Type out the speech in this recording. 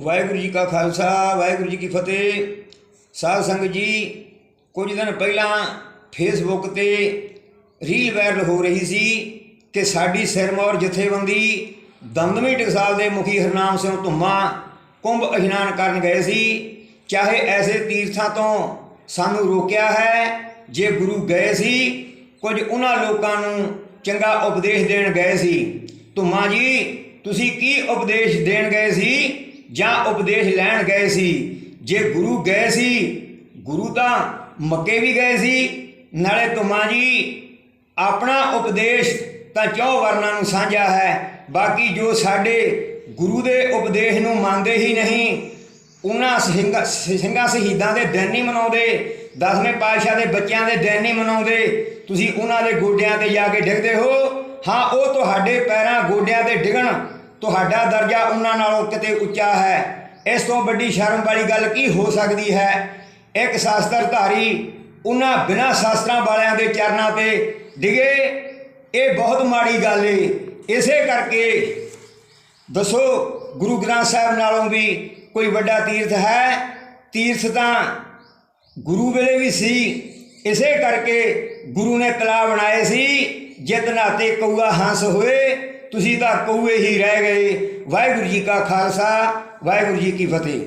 ਵਾਹਿਗੁਰੂ ਜੀ ਕਾ ਖਾਲਸਾ, ਵਾਹਿਗੁਰੂ ਜੀ ਕੀ ਫਤਿਹ। ਸਾਧ ਸੰਗਤ ਜੀ, ਕੁਝ ਦਿਨ ਪਹਿਲਾਂ ਫੇਸਬੁੱਕ ਤੇ ਰੀਲ ਵਾਇਰਲ ਹੋ ਰਹੀ ਸੀ ਕਿ ਸਾਡੀ ਸਿਰਮੌਰ ਜਥੇਬੰਦੀ ਦਮਦਮੀ ਟਕਸਾਲ ਦੇ ਮੁਖੀ ਹਰਨਾਮ ਸਿੰਘ ਧੁੰਮਾ ਕੁੰਭ ਇਸ਼ਨਾਨ ਕਰਨ ਗਏ ਸੀ। ਚਾਹੇ ਐਸੇ ਤੀਰਥਾਂ ਤੋਂ ਸਾਨੂੰ ਰੋਕਿਆ ਹੈ, ਜੇ ਗੁਰੂ ਗਏ ਸੀ, ਕੁਝ ਉਹਨਾਂ ਲੋਕਾਂ ਨੂੰ ਚੰਗਾ ਉਪਦੇਸ਼ ਦੇਣ ਗਏ ਸੀ। ਧੁੰਮਾ ਜੀ, ਤੁਸੀਂ ਕੀ ਉਪਦੇਸ਼ ਦੇਣ ਗਏ ਸੀ? ਜਾਂ ਉਪਦੇਸ਼ ਲੈਣ ਗਏ ਸੀ। ਜੇ ਗੁਰੂ ਗਏ ਸੀ, ਗੁਰੂ ਤਾਂ ਮੱਕੇ ਵੀ ਗਏ ਸੀ। ਨਾਲੇ ਤੁਮਾ ਜੀ, ਆਪਣਾ ਉਪਦੇਸ਼ ਤਾਂ ਚੌ ਵਰਨਾਂ ਨੂੰ ਸਾਂਝਾ ਹੈ। ਬਾਕੀ ਜੋ ਸਾਡੇ ਗੁਰੂ ਦੇ ਉਪਦੇਸ਼ ਨੂੰ ਮੰਨਦੇ ਹੀ ਨਹੀਂ, ਉਹਨਾਂ ਸਿੰਘਾਂ ਸਿੰਘਾਂ ਸ਼ਹੀਦਾਂ ਦੇ ਦਿਨ ਨਹੀਂ ਮਨਾਉਂਦੇ, ਦਸਵੇਂ ਪਾਤਸ਼ਾਹ ਦੇ ਬੱਚਿਆਂ ਦੇ ਦਿਨ ਨਹੀਂ ਮਨਾਉਂਦੇ। ਤੁਸੀਂ ਉਹਨਾਂ ਦੇ ਗੋਡਿਆਂ ਤੇ ਜਾ ਕੇ ਡਿੱਗਦੇ ਹੋ। ਹਾਂ, ਉਹ ਤੁਹਾਡੇ ਪੈਰਾਂ ਗੋਡਿਆਂ ਤੇ ਡਿੱਗਣ। ਤੁਹਾਡਾ ਦਰਜਾ ਉਹਨਾਂ ਨਾਲੋਂ ਕਿਤੇ ਉੱਚਾ ਹੈ। ਇਸ ਤੋਂ ਵੱਡੀ ਸ਼ਰਮ ਵਾਲੀ ਗੱਲ ਕੀ ਹੋ ਸਕਦੀ ਹੈ? ਇੱਕ ਸ਼ਾਸਤਰਧਾਰੀ ਉਹਨਾਂ ਬਿਨਾਂ ਸ਼ਾਸਤਰਾਂ ਵਾਲਿਆਂ ਦੇ ਚਰਨਾਂ ਤੇ ਡਿਗੇ। ਇਹ ਬਹੁਤ ਮਾੜੀ ਗੱਲ ਏ। ਇਸੇ ਕਰਕੇ ਦੱਸੋ, ਗੁਰੂ ਗ੍ਰੰਥ ਸਾਹਿਬ ਨਾਲੋਂ ਵੀ ਕੋਈ ਵੱਡਾ ਤੀਰਥ ਹੈ? ਤੀਰਥ ਤਾਂ ਗੁਰੂ ਵੇਲੇ ਵੀ ਸੀ। ਇਸੇ ਕਰਕੇ ਗੁਰੂ ਨੇ ਤਲਾ ਬਣਾਏ ਸੀ। ਜਿਤ ਨਾਤੇ ਕਊਆ ਹੰਸ ਹੋਏ ਤੁਸੀਂ ਤਾਂ ਕਊਏ ਹੀ ਰਹਿ ਗਏ। ਵਾਹਿਗੁਰੂ ਜੀ ਕਾ ਖਾਲਸਾ ਵਾਹਿਗੁਰੂ ਜੀ ਕੀ ਫਤਿਹ।